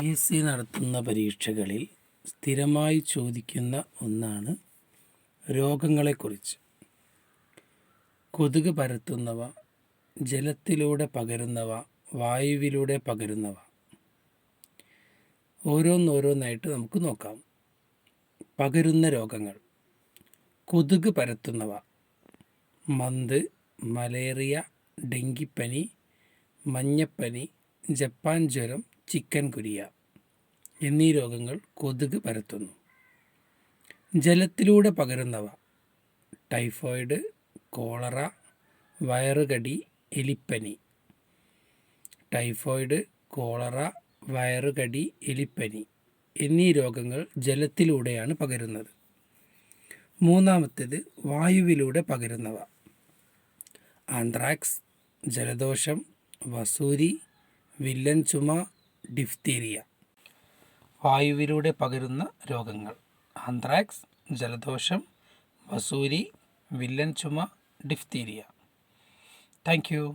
P S C നടത്തുന്ന പരീക്ഷകളിൽ സ്ഥിരമായി ചോദിക്കുന്ന ഒന്നാണ് രോഗങ്ങളെക്കുറിച്ച്. കൊതുക് പരത്തുന്നവ ജലത്തിലൂടെ പകരുന്നവ വായുവിലൂടെ പകരുന്നവ. ഓരോന്നോരോന്നായിട്ട് നമുക്ക് നോക്കാം. പകരുന്ന രോഗങ്ങൾ കൊതുക് പരത്തുന്നവ മന്ത് മലേറിയ ഡെങ്കിപ്പനി മഞ്ഞപ്പനി ജപ്പാൻ ജ്വരം ചിക്കൻ കുരിയ എന്നീ രോഗങ്ങൾ കൊതുക് പരത്തുന്നു. ജലത്തിലൂടെ പകരുന്നവ ടൈഫോയിഡ് കോളറ വയറുകടി എലിപ്പനി. ടൈഫോയിഡ് കോളറ വയറുകടി എലിപ്പനി എന്നീ രോഗങ്ങൾ ജലത്തിലൂടെയാണ് പകരുന്നത്. മൂന്നാമത്തേത് വായുവിലൂടെ പകരുന്നവ. ആന്ത്രാക്സ് ജലദോഷം വസൂരി വില്ലൻ ചുമ ഡിഫ്തീരിയ. വായുവിലൂടെ പകരുന്ന രോഗങ്ങൾ. ആന്ത്രാക്സ് ജലദോഷം വസൂരി വില്ലൻ ചുമ ഡിഫ്തീരിയ. താങ്ക്